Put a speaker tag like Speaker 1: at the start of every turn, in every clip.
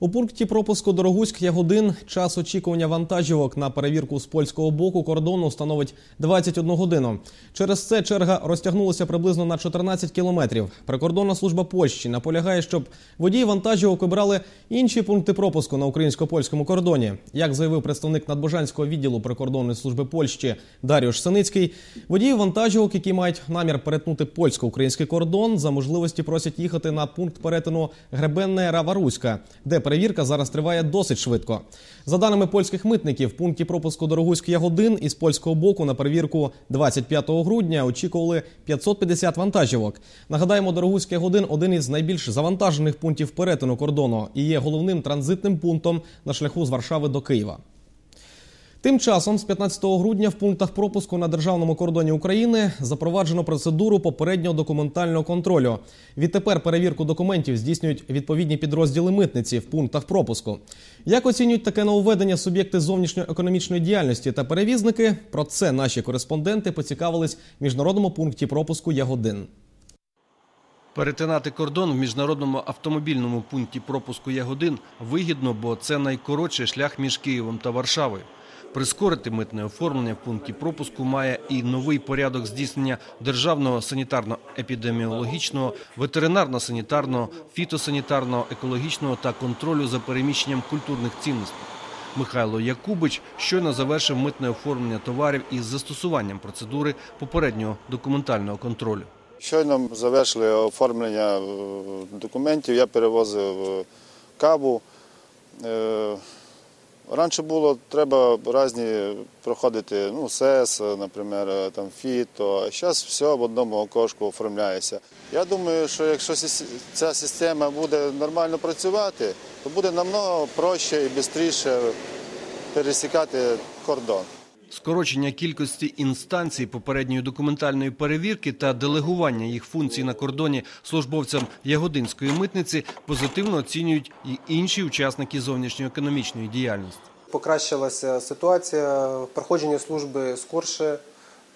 Speaker 1: У пункті пропуску Дорогуськ Ягодин час очікування вантажівок на перевірку з польського боку кордону становить 21 годину. Через це черга розтягнулася приблизно на 14 кілометрів. Прикордонна служба Польщі наполягає, щоб водії вантажівок обирали інші пункти пропуску на українсько-польському кордоні. Як заявив представник надбожанського відділу прикордонної служби Польщі Даріуш Синицький, водії вантажівок, які мають намір перетнути польсько-український кордон, за можливості просять їхати на пункт перетину Гребенне Раваруська, де перевірка зараз триває досить швидко. За даними польських митників, в пункті пропуску Дорогуський Ягодин із польського боку на перевірку 25 грудня очікували 550 вантажівок. Нагадаємо, Дорогуський Ягодин – один із найбільш завантажених пунктів перетину кордону і є головним транзитним пунктом на шляху з Варшави до Києва. Тим часом, з 15 грудня в пунктах пропуску на державному кордоні України запроваджено процедуру попереднього документального контролю. Відтепер перевірку документів здійснюють відповідні підрозділи митниці в пунктах пропуску. Як оцінюють таке нововведення суб'єкти зовнішньоекономічної діяльності та перевізники? Про це наші кореспонденти поцікавились в міжнародному пункті пропуску Ягодин.
Speaker 2: Перетинати кордон в міжнародному автомобільному пункті пропуску Ягодин вигідно, бо це найкоротший шлях між Києвом та Варшавою. Прискорити митне оформлення в пункті пропуску має і новий порядок здійснення державного санітарно-епідеміологічного, ветеринарно-санітарного, фітосанітарного, екологічного та контролю за переміщенням культурних цінностей. Михайло Якубич щойно завершив митне оформлення товарів із застосуванням процедури попереднього документального контролю.
Speaker 3: Щойно завершили оформлення е, документів, я перевозив е, каву. Е, Раніше було треба різні проходити ну, СЕС, наприклад, там ФІТО, зараз все в одному окошку оформляється. Я думаю, що якщо ця система буде нормально працювати, то буде намного проще і швидше пересікати кордон.
Speaker 2: Скорочення кількості інстанцій попередньої документальної перевірки та делегування їх функцій на кордоні службовцям Ягодинської митниці позитивно оцінюють і інші учасники зовнішньоекономічної діяльності.
Speaker 4: Покращилася ситуація, проходження служби скорше.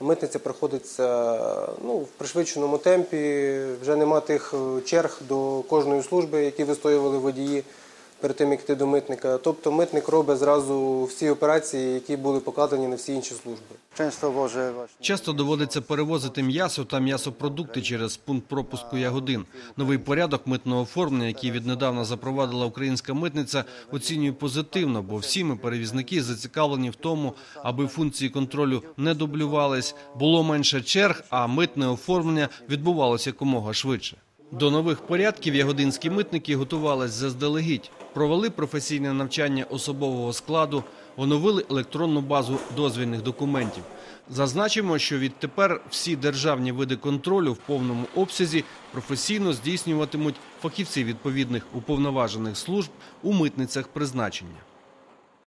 Speaker 4: Митниця проходиться ну, в пришвидшеному темпі. Вже нема тих е, черг до кожної служби, які вистоювали водії перед тим, як йти до митника. Тобто митник робить зразу всі операції, які були покладені на всі інші служби.
Speaker 2: Часто доводиться перевозити м'ясо та м'ясопродукти через пункт пропуску Ягодин. Новий порядок митного оформлення, який віднедавна запровадила українська митниця, оцінює позитивно, бо всі ми перевізники зацікавлені в тому, аби функції контролю не дублювались, було менше черг, а митне оформлення відбувалося якомога швидше. До нових порядків ягодинські митники готувались заздалегідь, провели професійне навчання особового складу, оновили електронну базу дозвільних документів. Зазначимо, що відтепер всі державні види контролю в повному обсязі професійно здійснюватимуть фахівці відповідних уповноважених служб у митницях призначення.